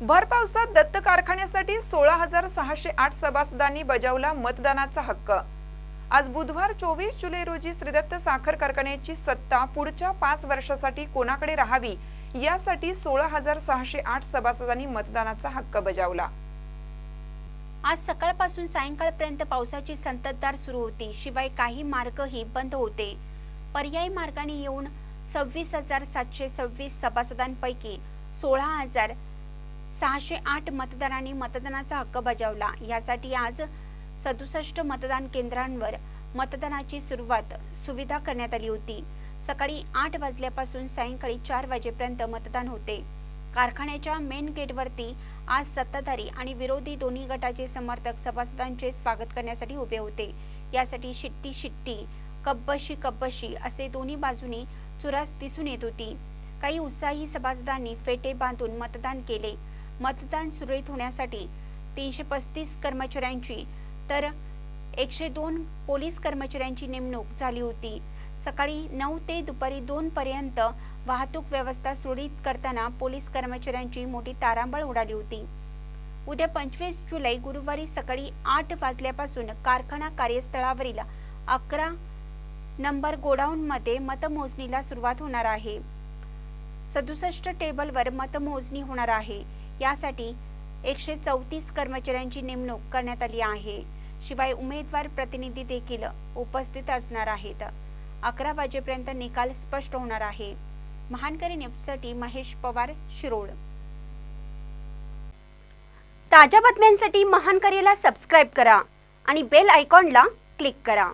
भर पावसात दत्त कारखान्यासाठी सोळा हजार सहाशे आठ सभासदांनी बजावला मतदानाचा हक्क. आज बुधवार चोवीस जुलै रोजी श्रीदत्त साखर कारखान्याची सत्ता पुढच्या पाच वर्षासाठी कोणाकडे राहावी यासाठी सोळा हजार सहाशे आठ सभासदांनी मतदानाचा हक्क बजावला. आज सकाळपासून सायंकाळपर्यंत पावसाची संततधार सुरू होती शिवाय काही मार्गही बंद होते. पर्यायी मार्गाने येऊन सव्वीस हजार सातशे सव्वीस सभासदांपैकी सोळा हजार सहाशे आठ मतदारांनी मतदानाचा हक्क बजावला. यासाठी आज सदुसष्ट मतदान केंद्रांवर मतदानाची सुरुवात सुविधा करण्यात आली होती. सकाळी आठ वाजल्यापासून सायंकाळी चार वाजेपर्यंत मतदान होते. कारखान्याच्या मेन गेटवरती आज सत्ताधारी आणि विरोधी दोन्ही गटाचे समर्थक सभासदांचे स्वागत करण्यासाठी उभे होते. यासाठी शिट्टी शिट्टी कब्बशी कब्बशी असे दोन्ही बाजूनी चुरास दिसून येत होती. काही उत्साही सभासदांनी फेटे बांधून मतदान केले. मतदान सुरळीत होण्यासाठी तीनशे पस्तीस कर्मचाऱ्यांची तर एकशे दोन पोलीस कर्मचाऱ्यांची नेमणूक झाली होती. सकाळी नऊ ते दुपारी दोन पर्यंत वाहतूक व्यवस्था सुरळीत करताना पोलीस कर्मचाऱ्यांची मोठी तारांबळ उडाली होती. उद्या पंचवीस जुलै गुरुवारी सकाळी आठ वाजल्यापासून कारखाना कार्यस्थळावरील अकरा नंबर गोडाऊनमध्ये मतमोजणीला सुरुवात होणार आहे. सदुसष्ट टेबलवर मतमोजणी होणार आहे. यासाठी एकशे चौतीस कर्मचाऱ्यांची नेमणूक करण्यात आली आहे. शिवाय उमेदवार प्रतिनिधी देखील उपस्थित असणार आहेत. अकरा वाजेपर्यंत निकाल स्पष्ट होणार आहे. महानकरी न्यूजसाठी महेश पवार शिरोड ताज्या बातम्यांसाठी महानकरीला सबस्क्राईब करा आणि बेल आयकॉनला क्लिक करा.